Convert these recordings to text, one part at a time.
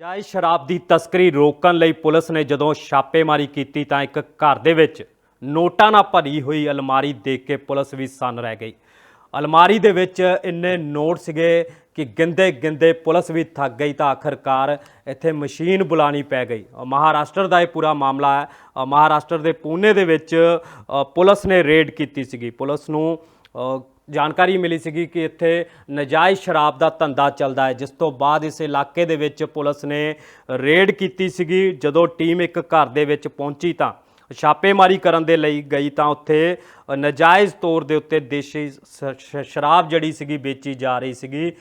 ਜਾਇਜ਼ ਸ਼ਰਾਬ ਦੀ ਤਸਕਰੀ ਰੋਕਣ ਲਈ ਪੁਲਿਸ ਨੇ ਜਦੋਂ ਛਾਪੇਮਾਰੀ ਕੀਤੀ ਤਾਂ ਇੱਕ ਘਰ ਦੇ ਵਿੱਚ ਨੋਟਾਂ ਨਾਲ ਭਰੀ ਹੋਈ ਅਲਮਾਰੀ ਦੇਖ ਕੇ ਪੁਲਿਸ ਵੀ ਸਨ ਰਹਿ ਗਈ। ਅਲਮਾਰੀ ਦੇ ਵਿੱਚ ਇੰਨੇ ਨੋਟ ਸੀਗੇ ਕਿ ਗਿੰਦੇ ਗਿੰਦੇ ਪੁਲਿਸ ਵੀ ਥੱਕ ਗਈ ਤਾਂ ਆਖਰਕਾਰ ਇੱਥੇ ਮਸ਼ੀਨ ਬੁਲਾਣੀ ਪੈ ਗਈ। ਮਹਾਰਾਸ਼ਟਰ ਦਾ ਇਹ ਪੂਰਾ ਮਾਮਲਾ ਹੈ। ਮਹਾਰਾਸ਼ਟਰ ਦੇ ਪੂਨੇ ਦੇ ਵਿੱਚ ਪੁਲਿਸ ਨੇ ਰੇਡ ਕੀਤੀ ਸੀਗੀ। ਪੁਲਿਸ ਨੂੰ ਜਾਣਕਾਰੀ ਮਿਲੀ ਸੀਗੀ ਕਿ ਇੱਥੇ ਨਜਾਇਜ਼ ਸ਼ਰਾਬ ਦਾ ਧੰਦਾ ਚੱਲਦਾ ਹੈ, ਜਿਸ ਤੋਂ ਬਾਅਦ ਇਸ ਇਲਾਕੇ ਦੇ ਵਿੱਚ ਪੁਲਿਸ ਨੇ ਰੇਡ ਕੀਤੀ ਸੀਗੀ। ਜਦੋਂ ਟੀਮ ਇੱਕ ਘਰ ਦੇ ਵਿੱਚ ਪਹੁੰਚੀ ਤਾਂ ਛਾਪੇਮਾਰੀ ਕਰਨ ਦੇ ਲਈ ਗਈ ਤਾਂ ਉੱਥੇ ਨਜਾਇਜ਼ ਤੌਰ ਦੇ ਉੱਤੇ ਦੇਸ਼ੀ ਸ- ਸ਼ਰਾਬ ਜਿਹੜੀ ਸੀਗੀ ਵੇਚੀ ਜਾ ਰਹੀ ਸੀਗੀ।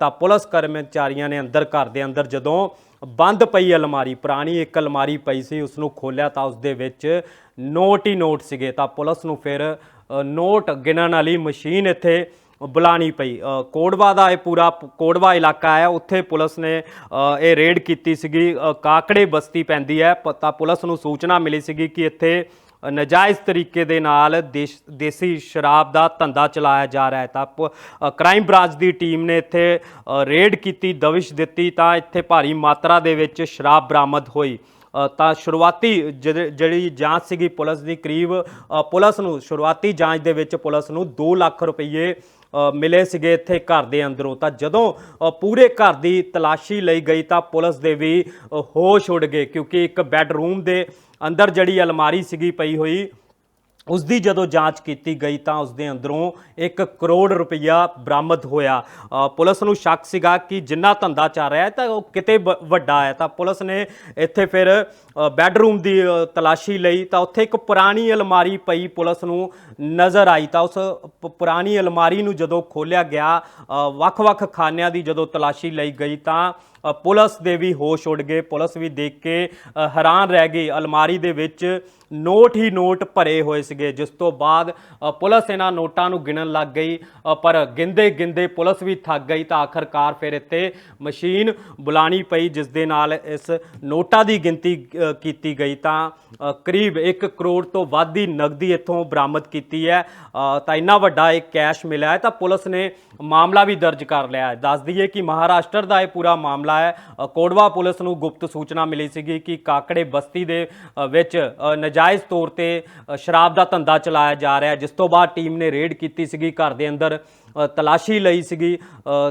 ਤਾਂ ਪੁਲਿਸ ਕਰਮਚਾਰੀਆਂ ਨੇ ਅੰਦਰ ਘਰ ਦੇ ਅੰਦਰ ਜਦੋਂ ਬੰਦ ਪਈ ਅਲਮਾਰੀ, ਪੁਰਾਣੀ ਇੱਕ ਅਲਮਾਰੀ ਪਈ ਸੀ ਉਸ ਨੂੰ ਖੋਲ੍ਹਿਆ ਤਾਂ ਉਸ ਦੇ ਵਿੱਚ ਨੋਟ ਹੀ ਨੋਟ ਸੀਗੇ। ਤਾਂ ਪੁਲਿਸ ਨੂੰ ਫਿਰ ਨੋਟ ਗਿਣਨ ਵਾਲੀ ਮਸ਼ੀਨ ਇੱਥੇ ਬੁਲਾਣੀ ਪਈ। ਕੋੜਵਾ ਦਾ ਇਹ ਪੂਰਾ ਪ- ਕੋੜਵਾ ਇਲਾਕਾ ਹੈ, ਉੱਥੇ ਪੁਲਿਸ ਨੇ ਇਹ ਰੇਡ ਕੀਤੀ ਸੀਗੀ। ਕਾਕੜੇ ਬਸਤੀ ਪੈਂਦੀ ਹੈ ਪਤਾ ਪੁਲਿਸ ਨੂੰ ਸੂਚਨਾ ਮਿਲੀ ਸੀਗੀ ਕਿ ਇੱਥੇ ਨਜਾਇਜ਼ ਤਰੀਕੇ ਦੇ ਨਾਲ ਦੇਸ਼ ਦੇਸੀ ਸ਼ਰਾਬ ਦਾ ਧੰਦਾ ਚਲਾਇਆ ਜਾ ਰਿਹਾ ਹੈ। ਤਾਂ ਪ- ਕ੍ਰਾਈਮ ਬ੍ਰਾਂਚ ਦੀ ਟੀਮ ਨੇ ਇੱਥੇ ਰੇਡ ਕੀਤੀ, ਦਵਿਸ਼ ਦਿੱਤੀ ਤਾਂ ਇੱਥੇ ਭਾਰੀ ਮਾਤਰਾ ਦੇ ਵਿੱਚ ਸ਼ਰਾਬ ਬਰਾਮਦ ਹੋਈ। ਤਾਂ ਸ਼ੁਰੂਆਤੀ ਜਿਹੜੀ ਜਾਂਚ ਸੀਗੀ ਪੁਲਿਸ ਦੀ ਕਰੀਬ ਪੁਲਿਸ ਨੂੰ ਸ਼ੁਰੂਆਤੀ ਜਾਂਚ ਦੇ ਵਿੱਚ ਪੁਲਿਸ ਨੂੰ 2 ਲੱਖ ਰੁਪਏ ਮਿਲੇ ਸੀਗੇ ਇੱਥੇ ਘਰ ਦੇ ਅੰਦਰੋਂ। ਤਾਂ ਜਦੋਂ ਪੂਰੇ ਘਰ ਦੀ ਤਲਾਸ਼ੀ ਲਈ ਗਈ ਤਾਂ ਪੁਲਿਸ ਦੇ ਵੀ ਅ, ਹੋਸ਼ ਉੱਡ ਗਏ ਕਿਉਂਕਿ ਇੱਕ ਬੈੱਡਰੂਮ ਦੇ ਅੰਦਰ ਜਿਹੜੀ ਅਲਮਾਰੀ ਸੀਗੀ ਪਈ ਹੋਈ ਉਸ ਦੀ ਜਦੋਂ ਜਾਂਚ ਕੀਤੀ ਗਈ ਤਾਂ ਉਸ ਦੇ ਅੰਦਰੋਂ 1 ਕਰੋੜ ਰੁਪਈਆ ਬਰਾਮਦ ਹੋਇਆ। ਪੁਲਿਸ ਨੂੰ ਸ਼ੱਕ ਸੀਗਾ ਕਿ ਜਿੰਨਾ ਧੰਦਾ ਚੱਲ ਰਿਹਾ ਹੈ ਤਾਂ ਉਹ ਕਿਤੇ ਵ- ਵੱਡਾ ਹੈ। ਤਾਂ ਪੁਲਿਸ ਨੇ ਇੱਥੇ ਫਿਰ ਅ, ਬੈੱਡਰੂਮ ਦੀ ਤਲਾਸ਼ੀ ਲਈ ਤਾਂ ਉੱਥੇ ਇੱਕ ਪੁਰਾਣੀ ਅਲਮਾਰੀ ਪਈ ਪੁਲਿਸ ਨੂੰ ਨਜ਼ਰ ਆਈ ਤਾਂ ਉਸ ਪੁਰਾਣੀ ਅਲਮਾਰੀ ਨੂੰ ਜਦੋਂ ਖੋਲ੍ਹਿਆ ਗਿਆ ਵੱਖ-ਵੱਖ ਖਾਨਿਆਂ ਦੀ ਜਦੋਂ ਤਲਾਸ਼ੀ ਲਈ ਗਈ ਤਾਂ ਪੁਲਿਸ ਦੇ ਵੀ ਹੋਸ਼ ਉੱਡ ਗਏ। ਪੁਲਿਸ ਵੀ ਦੇਖ ਕੇ ਹੈਰਾਨ ਰਹਿ ਗਈ। ਅਲਮਾਰੀ ਦੇ ਵਿੱਚ ਨੋਟ ਹੀ ਨੋਟ ਭਰੇ ਹੋਏ ਸੀਗੇ, ਜਿਸ ਤੋਂ ਬਾਅਦ ਪੁਲਿਸ ਇਹਨਾਂ ਨੋਟਾਂ ਨੂੰ ਗਿਣਨ ਲੱਗ ਗਈ। ਪਰ ਗਿੰਦੇ ਗਿੰਦੇ ਪੁਲਿਸ ਵੀ ਥੱਕ ਗਈ ਤਾਂ ਆਖਰਕਾਰ ਫਿਰ ਇੱਥੇ ਮਸ਼ੀਨ ਬੁਲਾਣੀ ਪਈ, ਜਿਸ ਦੇ ਨਾਲ ਇਸ ਨੋਟਾਂ ਦੀ ਗਿਣਤੀ ਕੀਤੀ ਗਈ ਤਾਂ ਕਰੀਬ 1 ਕਰੋੜ ਤੋਂ ਵੱਧ ਦੀ ਨਗਦੀ ਇੱਥੋਂ ਬਰਾਮਦ ਕੀਤੀ ਹੈ। ਤਾਂ ਇੰਨਾ ਵੱਡਾ ਇੱਕ ਕੈਸ਼ ਮਿਲਿਆ ਹੈ ਤਾਂ ਪੁਲਿਸ ਨੇ ਮਾਮਲਾ ਵੀ ਦਰਜ ਕਰ ਲਿਆ ਹੈ। ਦੱਸ ਦਈਏ ਕਿ ਮਹਾਰਾਸ਼ਟਰ ਦਾ ਇਹ ਪੂਰਾ ਮਾਮਲਾ ਹੈ। ਕੋਡਵਾ ਪੁਲਿਸ ਨੂੰ ਗੁਪਤ ਸੂਚਨਾ ਮਿਲੀ ਸੀਗੀ ਕਿ ਕਾਕੜੇ ਬਸਤੀ ਦੇ ਵਿੱਚ ਅ, ਨਜਾਇਜ਼ ਤੌਰ ਤੇ ਸ਼ਰਾਬ ਦਾ ਧੰਦਾ ਚਲਾਇਆ ਜਾ ਰਿਹਾ ਜਿਸ ਤੋਂ ਬਾਅਦ ਟੀਮ ਨੇ ਰੇਡ ਕੀਤੀ ਸੀਗੀ। ਘਰ ਦੇ ਅੰਦਰ ਤਲਾਸ਼ੀ ਲਈ ਸੀਗੀ।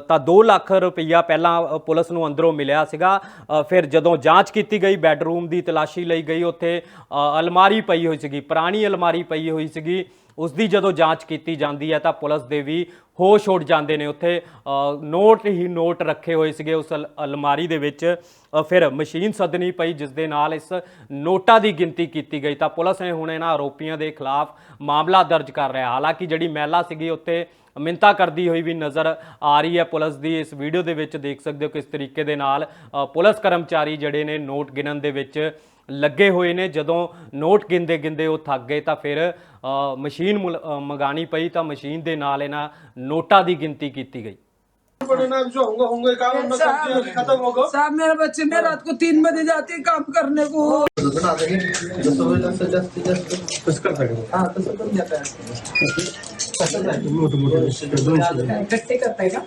ਤਾਂ 2 ਲੱਖ ਰੁਪਈਆ ਪਹਿਲਾਂ ਪੁਲਿਸ ਨੂੰ ਅੰਦਰੋਂ ਮਿਲਿਆ ਸੀਗਾ। ਫਿਰ ਜਦੋਂ ਜਾਂਚ ਕੀਤੀ ਗਈ, ਬੈੱਡਰੂਮ ਦੀ ਤਲਾਸ਼ੀ ਲਈ ਗਈ, ਉੱਥੇ ਅਲਮਾਰੀ ਪਈ ਹੋਈ ਸੀਗੀ, ਪੁਰਾਣੀ ਅਲਮਾਰੀ ਪਈ ਹੋਈ ਸੀਗੀ। ਉਸ ਦੀ ਜਦੋਂ ਜਾਂਚ ਕੀਤੀ ਜਾਂਦੀ ਹੈ ਤਾਂ ਪੁਲਿਸ ਦੇ ਵੀ ਹੋਸ਼ ਉੱਡ ਜਾਂਦੇ ਨੇ ਉੱਥੇ। ਨੋਟ ਹੀ ਨੋਟ ਰੱਖੇ ਹੋਏ ਸੀਗੇ ਉਸ ਅਲ- ਅਲਮਾਰੀ ਦੇ ਵਿੱਚ। ਫਿਰ ਮਸ਼ੀਨ ਸੱਦਣੀ ਪਈ, ਜਿਸ ਦੇ ਨਾਲ ਇਸ ਨੋਟਾਂ ਦੀ ਗਿਣਤੀ ਕੀਤੀ ਗਈ। ਤਾਂ ਪੁਲਿਸ ਨੇ ਹੁਣ ਇਹਨਾਂ ਆਰੋਪੀਆਂ ਦੇ ਖਿਲਾਫ ਮਾਮਲਾ ਦਰਜ ਕਰ ਰਿਹਾ ਹਾਲਾਂਕਿ ਜਿਹੜੀ ਮਹਿਲਾ ਸੀਗੀ ਉੱਤੇ ਮਿੰਤਾ ਕਰਦੀ ਹੋਈ ਵੀ ਨਜ਼ਰ ਆ ਰਹੀ ਹੈ ਪੁਲਿਸ ਦੀ ਇਸ ਵੀਡੀਓ ਦੇ ਵਿੱਚ ਦੇਖ ਸਕਦੇ ਹੋ ਕਿਸ ਤਰੀਕੇ ਦੇ ਨਾਲ ਅ, ਪੁਲਿਸ ਕਰਮਚਾਰੀ ਜਿਹੜੇ ਨੇ ਨੋਟ ਗਿਣਨ ਦੇ ਵਿੱਚ ਲੱਗੇ ਹੋਏ ਨੇ ਜਦੋਂ ਨੋਟ ਗਿਣਦੇ ਗਿਣਦੇ ਉਹ ਥੱਕ ਗਏ ਤਾਂ ਫਿਰ ਅ, ਮਸ਼ੀਨ ਮੁਲ- ਅ, ਮੰਗਾਣੀ ਪਈ ਤਾਂ ਮਸ਼ੀਨ ਦੇ ਨਾਲ ਇਹਨਾਂ ਨੋਟਾਂ ਦੀ ਗਿਣਤੀ ਕੀਤੀ ਗਈ पड़े ना जो होंगे होंगे काम ना करते हैं, खत्म होगा साहब मेरे बच्चे मैं रात को तीन बजे जाती है काम करने को बना देंगे मोठे करताय का?